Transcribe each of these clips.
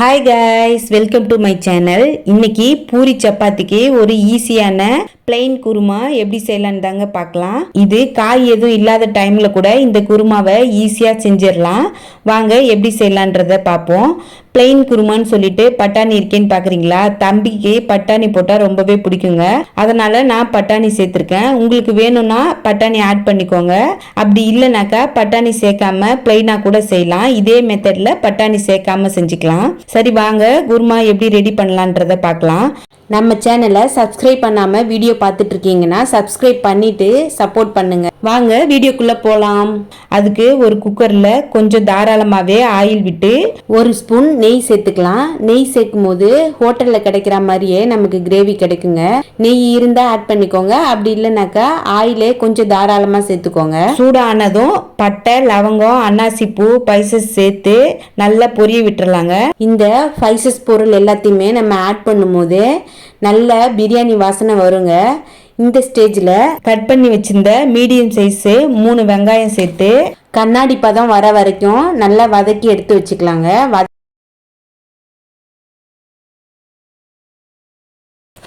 Hi guys welcome to my channel இன்னைக்கு பூரி சப்பாத்திக்கு ஒரு ஈஸியான பிளெயின் குருமா எப்படி செய்யலான்னு தாங்க பார்க்கலாம். இது காய் எதுவும் இல்லாத டைமில் கூட இந்த குருமாவை ஈஸியாக செஞ்சிடலாம். வாங்க எப்படி செய்யலான்றத பார்ப்போம். பிளெயின் குருமான்னு சொல்லிட்டு பட்டாணி இருக்கேன்னு பார்க்குறீங்களா தம்பிக்கு பட்டாணி போட்டால் ரொம்பவே பிடிக்குங்க. அதனால் நான் பட்டாணி சேர்த்துருக்கேன். உங்களுக்கு வேணும்னா பட்டாணி ஆட் பண்ணிக்கோங்க. அப்படி இல்லைனாக்கா பட்டாணி சேர்க்காம பிளெயினாக கூட செய்யலாம். இதே மெத்தடில் பட்டாணி சேர்க்காம செஞ்சுக்கலாம். சரி வாங்க குருமா எப்படி ரெடி பண்ணலான்றத பார்க்கலாம். நம்ம சேனலை சப்ஸ்கிரைப் பண்ணாமல் வீடியோ பார்த்துட்டு இருக்கீங்கன்னா சப்ஸ்கிரைப் பண்ணிவிட்டு சப்போர்ட் பண்ணுங்க. வாங்க வீடியோக்குள்ளே போகலாம் அதுக்கு ஒரு குக்கரில் கொஞ்சம் தாராளமாகவே ஆயில் விட்டு ஒரு ஸ்பூன் நெய் சேர்த்துக்கலாம். நெய் சேர்க்கும் போது ஹோட்டலில் கிடைக்கிற மாதிரியே நமக்கு கிரேவி கிடைக்குங்க. நெய் இருந்தால் ஆட் பண்ணிக்கோங்க. அப்படி இல்லைனாக்கா ஆயிலே கொஞ்சம் தாராளமாக சேர்த்துக்கோங்க. சூடானதும் பட்டை லவங்கம் அன்னாசி பூ பைசஸ் சேர்த்து நல்லா பொரிய விட்டுறலாங்க. இந்த ஸ்பைசஸ் பொருள் எல்லாத்தையுமே நம்ம ஆட் பண்ணும்போது நல்ல பிரியாணி வாசனை வருங்க. இந்த ஸ்டேஜில் கட் பண்ணி வச்சிருந்த மீடியம் சைஸு மூணு வெங்காயம் சேர்த்து கண்ணாடி பதம் வர வரைக்கும் நல்லா வதக்கி எடுத்து வச்சுக்கலாங்க. வத-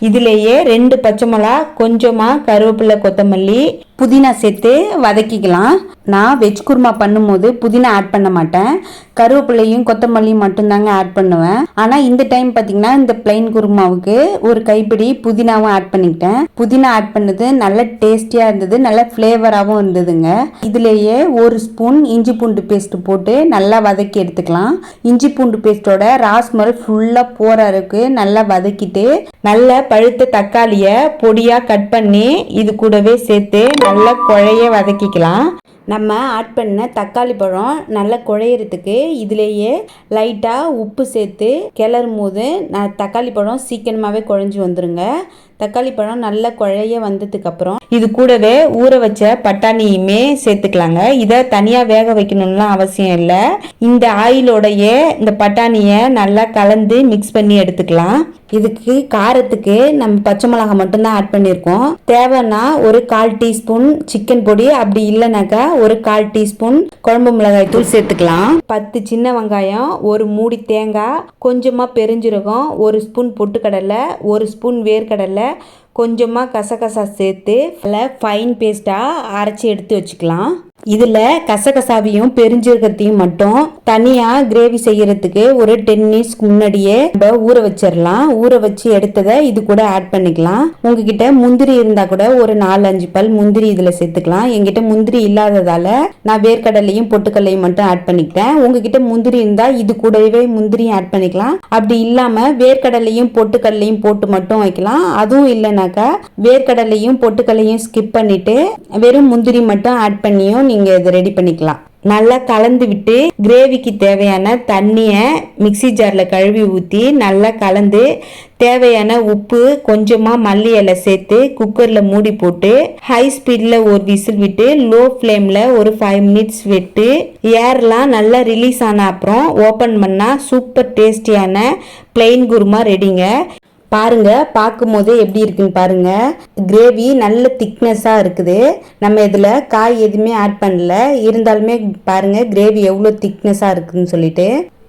இதுலேயே ரெண்டு பச்சை மிளகா கொஞ்சமாக கருவேப்பிலை கொத்தமல்லி புதினா சேர்த்து வதக்கிக்கலாம். நான் வெஜ் குருமா பண்ணும்போது புதினா ஆட் பண்ண மாட்டேன். கருவேப்பிலையும் கொத்தமல்லியும் மட்டும்தாங்க ஆட் பண்ணுவேன். ஆனால் இந்த டைம் பார்த்தீங்கன்னா இந்த பிளைன் குருமாவுக்கு ஒரு கைப்பிடி புதினாவும் ஆட் பண்ணிக்கிட்டேன். புதினா ஆட் பண்ணது நல்ல டேஸ்டியாக இருந்தது நல்ல ஃப்ளேவராகவும் இருந்ததுங்க. இதுலேயே ஒரு ஸ்பூன் இஞ்சி பூண்டு பேஸ்ட் போட்டு நல்லா வதக்கி எடுத்துக்கலாம். இஞ்சி பூண்டு பேஸ்ட்டோட ராஸ்மல் ஃபுல்லாக போகிற அளவுக்கு நல்லா வதக்கிட்டு நல்ல பழுத்த தக்காளியை பொடியாக கட் பண்ணி இது கூடவே சேர்த்து நல்லா குழைய வதக்கிக்கலாம். நம்ம ஆட் பண்ண தக்காளி பழம் நல்லா குழையிறதுக்கு இதுலேயே லைட்டாக உப்பு சேர்த்து கிளறும் போது நான் தக்காளி பழம் சீக்கிரமாகவே குழஞ்சி வந்துருங்க. தக்காளி பழம் நல்லா குழைய வந்ததுக்கப்புறம் இது கூடவே ஊற வச்ச பட்டாணியுமே சேர்த்துக்கலாங்க. இதை தனியாக வேக வைக்கணும்லாம் அவசியம் இல்லை. இந்த ஆயிலோடையே இந்த பட்டாணியை நல்லா கலந்து மிக்ஸ் பண்ணி எடுத்துக்கலாம். இதுக்கு காரத்துக்கு நம்ம பச்சை மிளகாய் மட்டும்தான் ஆட் பண்ணியிருக்கோம் தேவைன்னா ஒரு கால் டீஸ்பூன் சிக்கன் பொடி அப்படி இல்லைனாக்கா ஒரு கால் டீஸ்பூன் குழம்பு மிளகாய் தூள் சேர்த்துக்கலாம். பத்து சின்ன வெங்காயம் ஒரு மூடி தேங்காய் கொஞ்சமாக பெருஞ்சீரகம் ஒரு ஸ்பூன் பொட்டுக்கடலை ஒரு ஸ்பூன் வேர்க்கடலை கொஞ்சமாக கசகசா சேர்த்து நல்லா ஃபைன் பேஸ்ட்டாக அரைச்சி எடுத்து வச்சுக்கலாம். இதில் கசகசாவையும் பெருஞ்சீரகத்தையும் மட்டும் தனியாக கிரேவி செய்யறதுக்கு ஒரு டென் மினிட்ஸ்க்கு முன்னாடியே நம்ம ஊற வச்சிடலாம் ஊற வச்சு எடுத்ததை இது கூட ஆட் பண்ணிக்கலாம். உங்ககிட்ட முந்திரி இருந்தால் கூட ஒரு நாலு அஞ்சு பல் முந்திரி இதில் சேர்த்துக்கலாம். எங்கிட்ட முந்திரி இல்லாததால நான் வேர்க்கடலையும் பொட்டுக்கடலையும் மட்டும் ஆட் பண்ணிக்கிட்டேன் உங்ககிட்ட முந்திரி இருந்தால் இது கூடவே முந்திரியும் ஆட் பண்ணிக்கலாம். அப்படி இல்லாமல் வேர்க்கடலையும் பொட்டுக்கடலையும் போட்டு மட்டும் வைக்கலாம். அதுவும் இல்லைனாக்கா வேர்க்கடலையும் பொட்டுக்கடலையும் ஸ்கிப் பண்ணிட்டு வெறும் முந்திரி மட்டும் ஆட் பண்ணியும் நீங்கள் இதை ரெடி பண்ணிக்கலாம். நல்லா கலந்து விட்டு கிரேவிக்கு தேவையான தண்ணியை மிக்ஸி ஜாரில் கழுவி ஊற்றி நல்லா கலந்து தேவையான உப்பு கொஞ்சமாக மல்லி இலை சேர்த்து குக்கரில் மூடி போட்டு ஹை ஸ்பீடில் ஒரு விசில் விட்டு லோ ஃப்ளேமில் ஒரு ஃபைவ் மினிட்ஸ் விட்டு ஏர்லாம் நல்லா ரிலீஸ் ஆன அப்புறம் ஓப்பன் பண்ணால் சூப்பர் டேஸ்டியான பிளெயின் குருமா ரெடிங்க பாருங்க பார்க்கும் போதே எப்படி இருக்குன்னு பாருங்க. கிரேவி நல்ல திக்னஸ்ஸாக இருக்குது. நம்ம இதில் காய் எதுவுமே ஆட் பண்ணல. இருந்தாலுமே பாருங்க கிரேவி எவ்வளோ திக்னஸ்ஸாக இருக்குதுன்னு சொல்லிட்டு.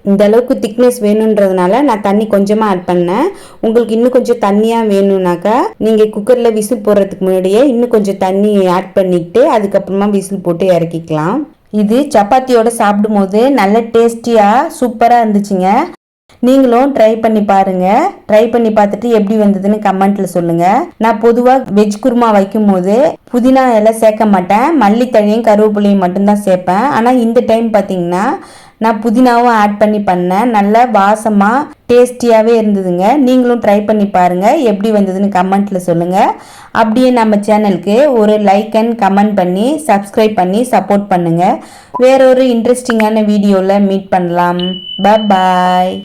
இந்த அளவுக்கு திக்னஸ் வேணுன்றதுனால நான் தண்ணி கொஞ்சமாக ஆட் பண்ணேன். உங்களுக்கு இன்னும் கொஞ்சம் தண்ணியாக வேணும்னாக்கா நீங்கள் குக்கரில் விசில் போடுறதுக்கு முன்னாடியே இன்னும் கொஞ்சம் தண்ணி ஆட் பண்ணிட்டு அதுக்கப்புறமா விசில் போட்டு இறக்கிக்கலாம். இது சப்பாத்தியோட சாப்பிடும்போது நல்ல டேஸ்டியாக சூப்பராக இருந்துச்சுங்க. நீங்களும் ட்ரை பண்ணி பாருங்க. ட்ரை பண்ணி பார்த்துட்டு எப்படி வந்ததுன்னு கமெண்ட்ல சொல்லுங்க. நான் பொதுவாக வெஜ் குருமா வைக்கும் போது புதினா எல்லாம் சேர்க்க மாட்டேன். மல்லித்தழையும் கருவேப்பிலையும் மட்டும்தான் சேர்ப்பேன். ஆனால் இந்த டைம் பார்த்தீங்கன்னா நான் புதினாவும் ஆட் பண்ணி பண்ணேன். நல்லா வாசமாக டேஸ்டியாகவே இருந்ததுங்க. நீங்களும் ட்ரை பண்ணி பாருங்கள் எப்படி வந்ததுன்னு கமெண்ட்டில் சொல்லுங்கள் அப்படியே நம்ம சேனலுக்கு ஒரு லைக் அண்ட் கமெண்ட் பண்ணி சப்ஸ்கிரைப் பண்ணி சப்போர்ட் பண்ணுங்கள் வேறொரு இன்ட்ரெஸ்டிங்கான வீடியோவில் மீட் பண்ணலாம். பாய்